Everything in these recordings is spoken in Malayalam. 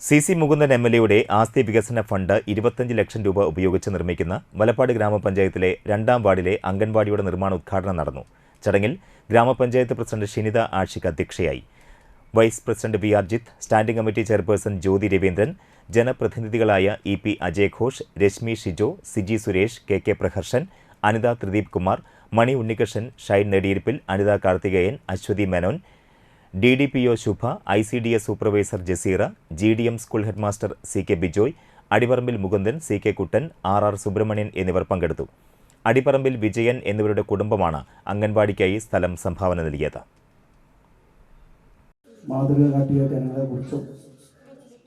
C C Mukundan M L എയുടെ ആസ്തി വികസന ഫണ്ട് ഇരുപത്തഞ്ച് ലക്ഷം രൂപ ഉപയോഗിച്ച് നിർമ്മിക്കുന്ന വലപ്പാട് ഗ്രാമപഞ്ചായത്തിലെ രണ്ടാം വാർഡിലെ അംഗൻവാടിയുടെ നിർമ്മാണ ഉദ്ഘാടനം നടന്നു. ചടങ്ങിൽ ഗ്രാമപഞ്ചായത്ത് പ്രസിഡന്റ് ഷിനിത ആഷിഖ് അധ്യക്ഷയായി. Vice president V R Jith standing committee chairperson Jyothi Raveendran ജനപ്രതിനിധികളായ E P Ajay Ghosh Reshmi Shijo Siji Suresh K K Praharshan Anitha Thrideep Kumar Mani Unnikrishnan Shine Nediyirippil Anitha Karthikeyan Aswathy Menon D D P O Shubha I C D S supervisor Jaseera G D M school headmaster C K Bijoy Adiparambil Mukundan C K Kuttan R R Subrahmanyan എന്നിവർ പങ്കെടുത്തു. അടിപറമ്പിൽ വിജയൻ എന്നിവരുടെ കുടുംബമാണ് അംഗൻവാടിക്കായി സ്ഥലം സംഭാവന നൽകിയത്. മാതൃക കാട്ടിയ ജനങ്ങളെ കുറിച്ചും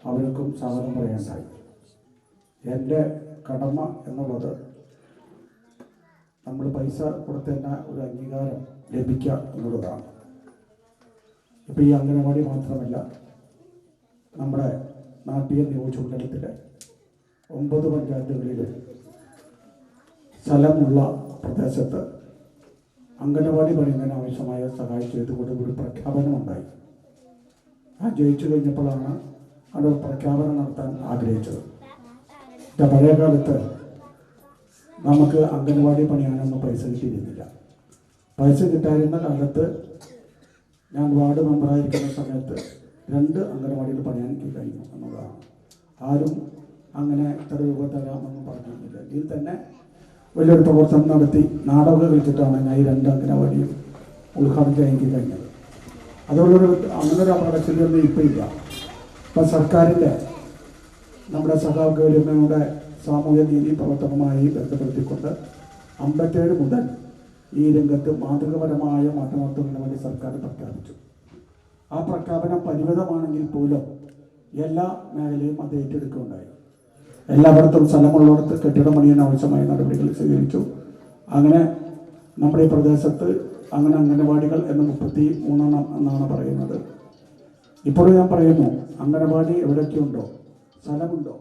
അവർക്കും സ്വാഗതം പറയാനുണ്ടായി എന്റെ കടമ എന്നുള്ളത് നമ്മൾ പൈസ കൊടുത്തന്നെ ഒരു അംഗീകാരം ലഭിക്കുക എന്നുള്ളതാണ്. ഇപ്പോൾ ഈ അംഗനവാടി മാത്രമല്ല നമ്മുടെ നാട്ടിയ നിയോജകമണ്ഡലത്തിലെ ഒമ്പത് പഞ്ചായത്തുകളിലും സ്ഥലമുള്ള പ്രദേശത്ത് അംഗനവാടി പണിയുന്നതിന് ആവശ്യമായ സഹായം ചെയ്തുകൊണ്ട് ഒരു പ്രഖ്യാപനമുണ്ടായി. ആ ജയിച്ചു കഴിഞ്ഞപ്പോഴാണ് അത് പ്രഖ്യാപനം നടത്താൻ ആഗ്രഹിച്ചത്. എന്റെ പഴയ കാലത്ത് നമുക്ക് അംഗനവാടി പണിയാനൊന്നും പൈസ കിട്ടിയിരുന്നില്ല. പൈസ കിട്ടാതിരുന്ന കാലത്ത് ഞാൻ വാർഡ് മെമ്പറായിരിക്കുന്ന സമയത്ത് രണ്ട് അംഗനവാടികൾ പണിയാൻ എനിക്ക് കഴിഞ്ഞു എന്നുള്ളതാണ് ആരും അങ്ങനെ ഇത്ര രൂപ തരാമെന്ന് പറഞ്ഞിരുന്നില്ല. ഇതിൽ തന്നെ വലിയൊരു പ്രവർത്തനം നടത്തി നാടകം കളിച്ചിട്ടാണ് ഞാൻ ഈ രണ്ട് അംഗനവാടിയും ഉദ്ഘാടനം എനിക്ക് കഴിഞ്ഞത്. അതുപോലൊരു അങ്ങനെ ഒരു അപകടത്തിലൊന്നും ഇപ്പം ഇല്ല. ഇപ്പം സർക്കാരിന്റെ നമ്മുടെ സഖാവ് സാമൂഹ്യ നീതി പ്രവർത്തനവുമായി ബന്ധപ്പെടുത്തിക്കൊണ്ട് അമ്പത്തേഴ് മുതൽ ഈ രംഗത്ത് മാതൃകപരമായ മാറ്റമാർത്തതിന് വേണ്ടി സർക്കാർ പ്രഖ്യാപിച്ചു. ആ പ്രഖ്യാപനം പരിമിതമാണെങ്കിൽ പോലും എല്ലാ മേഖലയും അത് ഏറ്റെടുക്കുകയുണ്ടായി. എല്ലാവർക്കും സ്ഥലമുള്ളിടത്ത് കെട്ടിടം പണിയാൻ ആവശ്യമായ നടപടികൾ സ്വീകരിച്ചു. അങ്ങനെ നമ്മുടെ ഈ പ്രദേശത്ത് അങ്ങനെ അംഗനവാടികൾ എന്ന് മുപ്പത്തി മൂന്നെണ്ണം എന്നാണ് പറയുന്നത്. ഇപ്പോഴും ഞാൻ പറയുന്നു അംഗനവാടി എവിടെയൊക്കെയുണ്ടോ സ്ഥലമുണ്ടോ?